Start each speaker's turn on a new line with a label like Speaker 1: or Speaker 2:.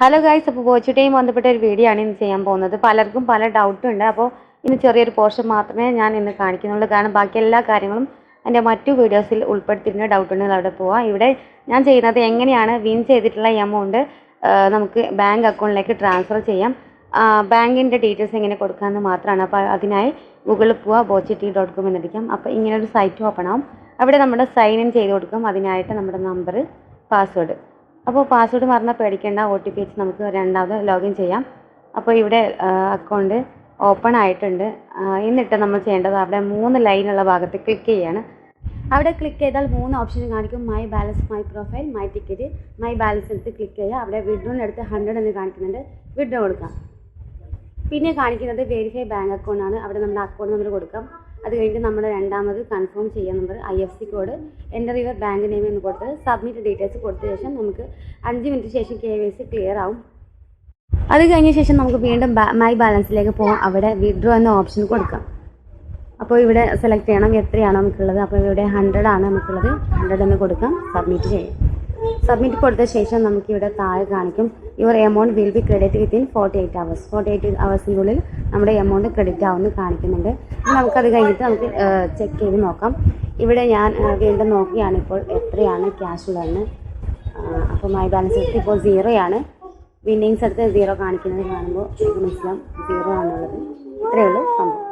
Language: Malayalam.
Speaker 1: ഹലോ ഗൈസ് അപ്പോൾ ബോച്ചുട്ടയും ബന്ധപ്പെട്ട ഒരു വീഡിയോ ആണ് ഇന്ന് ചെയ്യാൻ പോകുന്നത്. പലർക്കും പല ഡൗട്ടും ഉണ്ട്. അപ്പോൾ ഇന്ന് ചെറിയൊരു പോർഷൻ മാത്രമേ ഞാൻ ഇന്ന് കാണിക്കുന്നുള്ളൂ. കാരണം ബാക്കി എല്ലാ കാര്യങ്ങളും എന്റെ മറ്റു വീഡിയോസിൽ ഉൾപ്പെടുത്തിയിട്ടുണ്ട്. ഡൗട്ട് ഉണ്ടെങ്കിൽ അവിടെ പോവാം. ഇവിടെ ഞാൻ ചെയ്യുന്നത് എങ്ങനെയാണ്? വിൻ ചെയ്തിട്ടുള്ള എമൗണ്ട് നമുക്ക് ബാങ്ക് അക്കൗണ്ടിലേക്ക് ട്രാൻസ്ഫർ ചെയ്യാം. ബാങ്കിന്റെ ഡീറ്റെയിൽസ് എങ്ങനെ കൊടുക്കാമെന്ന് മാത്രമാണ്. അപ്പോൾ അതിനായി ഗൂഗിളിൽ പോവുക ബോച്ചിറ്റി ഡോട്ട് കോം എന്നടിക്കാം അപ്പോൾ ഇങ്ങനെ ഒരു സൈറ്റ് ഓപ്പൺ ആവും. അവിടെ നമ്മുടെ സൈൻ ഇൻ ചെയ്ത് കൊടുക്കും. അതിനായിട്ട് നമ്മുടെ നമ്പർ പാസ്വേഡ് അപ്പോൾ പാസ്വേഡ് മറന്നാൽ പേടിക്കേണ്ട ഒ ടി പി വെച്ച് നമുക്ക് രണ്ടാമത് ലോഗിൻ ചെയ്യാം. അപ്പോൾ ഇവിടെ അക്കൗണ്ട് ഓപ്പൺ ആയിട്ടുണ്ട്. എന്നിട്ട് നമ്മൾ ചെയ്യേണ്ടത് അവിടെ മൂന്ന് ലൈനുള്ള ഭാഗത്ത് ക്ലിക്ക് ചെയ്യാണ്. അവിടെ ക്ലിക്ക് ചെയ്താൽ മൂന്ന് ഓപ്ഷൻ കാണിക്കും. My balance my profile my ticket my balance എടുത്ത് ക്ലിക്ക് ചെയ്യുക. അവിടെ വിഡ്രോനെടുത്ത് ഹൺഡ്രഡ് എന്ന് കാണിക്കുന്നുണ്ട്. വിഡ്രോ കൊടുക്കാം. പിന്നെ കാണിക്കുന്നത് വെരിഫൈ ബാങ്ക് അക്കൗണ്ടാണ് അവിടെ നമ്മുടെ അക്കൗണ്ട് നമ്പർ കൊടുക്കാം. അത് കഴിഞ്ഞിട്ട് നമ്മൾ രണ്ടാമത് കൺഫേം ചെയ്യാൻ number I F C code enter your bank name എന്ന് കൊടുത്ത് സബ്മിറ്റ് ഡീറ്റെയിൽസ് കൊടുത്ത ശേഷം നമുക്ക് അഞ്ച് മിനിറ്റ് ശേഷം കെ വൈ സി ക്ലിയർ ആവും. അത് കഴിഞ്ഞ ശേഷം നമുക്ക് വീണ്ടും മൈ ബാലൻസിലേക്ക് പോകാം. അവിടെ വിഡ്രോ എന്ന ഓപ്ഷൻ കൊടുക്കാം. അപ്പോൾ ഇവിടെ സെലക്ട് ചെയ്യണം. എത്രയാണ് നമുക്കുള്ളത്. അപ്പോൾ ഇവിടെ ഹൺഡ്രഡ് ആണ് നമുക്കുള്ളത്. ഹൺഡ്രഡ് എന്ന് കൊടുക്കാം. സബ്മിറ്റ് ചെയ്യാം. സബ്മിറ്റ് കൊടുത്ത ശേഷം നമുക്ക് ഇവിടെ താഴെ കാണിക്കും. Your amount will be credit within forty eight hours forty eight അവേഴ്സിന്റെ ഉള്ളിൽ നമ്മുടെ എമൗണ്ട് ക്രെഡിറ്റ് ആവുമെന്ന് കാണിക്കുന്നുണ്ട്. നമുക്കത് കഴിഞ്ഞിട്ട് നമുക്ക് ചെക്ക് ചെയ്ത് നോക്കാം. ഇവിടെ ഞാൻ വീണ്ടും നോക്കിയാണ് ഇപ്പോൾ എത്രയാണ് ക്യാഷ് ഉള്ളതെന്ന്. അപ്പോൾ മൈ ബാലൻസ് എടുത്ത് സീറോ ആണ്. വിന്നിങ്സ് എടുത്ത് സീറോ കാണിക്കുന്നത് കാണുമ്പോൾ എനിക്ക് മനസ്സിലാവും. സീറോ ആണുള്ളത്. ഇത്രയേ ഉള്ളൂ സംഭവം.